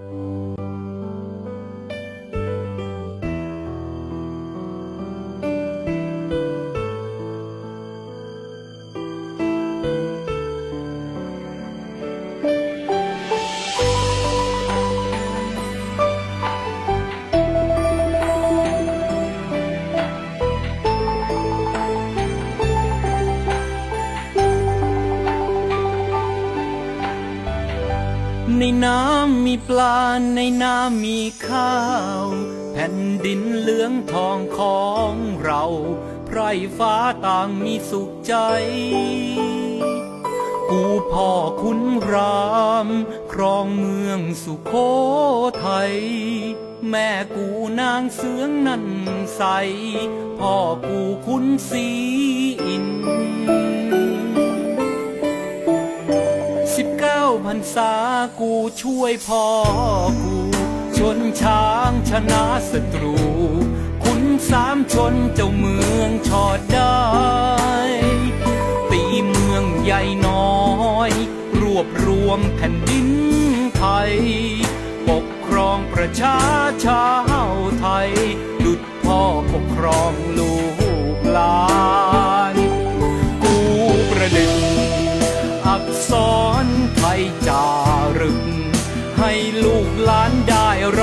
you ในน้ำมีปลาในน้ำมีข้าว แผ่นดินเหลืองทองของเราไพรฟ้าต่างมีสุขใจกูพ่อคุณราม ครองเมืองสุโขทัยแม่กูนางเสืองนั่นใส พ่อกูคุณสีอินสิบเก้า พรรษากูช่วยพ่อกู ชนช้างชนะศัตรู คุณสามชนเจ้าเมืองชอดได้ ตีเมืองใหญ่น้อย รวบรวมแผ่นดินไทย ปกครองประชาชาวไทย ดุจพ่อปกครองลูก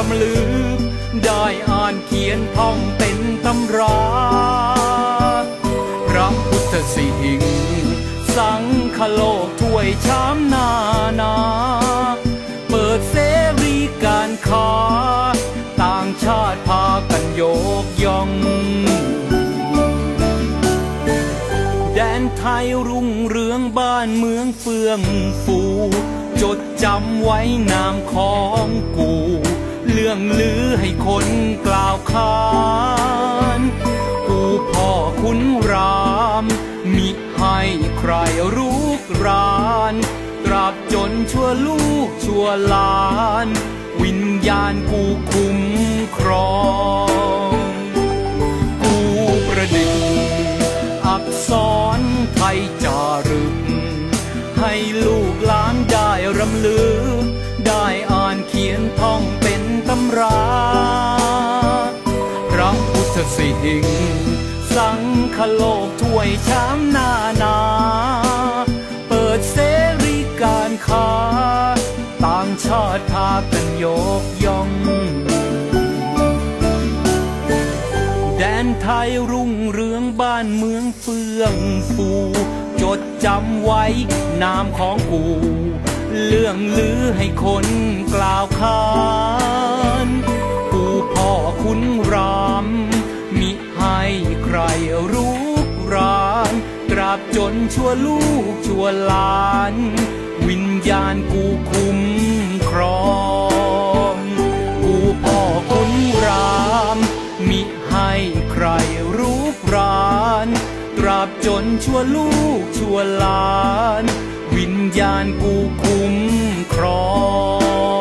รำลึกได้อ่านเขียนท่องเป็นตำราพระพุทธสิหิงค์สังคโลกถ้วยชามนานา เปิดเสรีการค้า ต่างชาติพากันโยกย่อง แดนไทยรุ่งเรืองบ้านเมืองเฟื่องฟูจดจำไว้นามของกู รื่องลือให้คนกล่าวขานกูพ่อคุณราม มิให้ใครรุกราน ตราบจนชั่วลูกชั่วหลาน วิญญาณกูคุ้มครอง กูประดิษฐ์อักษรไทยจารึก ให้ลูกหลานได้รำลึก พระพุทธสิหิงค์สังคโลกถ้วยชามนานา เปิดเสรีการค้า ต่างชาติพากันโยกย่อง แดนไทยรุ่งเรืองบ้านเมืองเฟื่องฟู จดจำไว้นามของกู เรื่องลือให้คนกล่าวขาน จนชั่วลูกชั่วหลาน วิญญาณกูคุ้มครองกูพ่อคุณราม มิให้ใครรุกราน ตราบจนชั่วลูกชั่วหลาน วิญญาณกูคุ้มครอง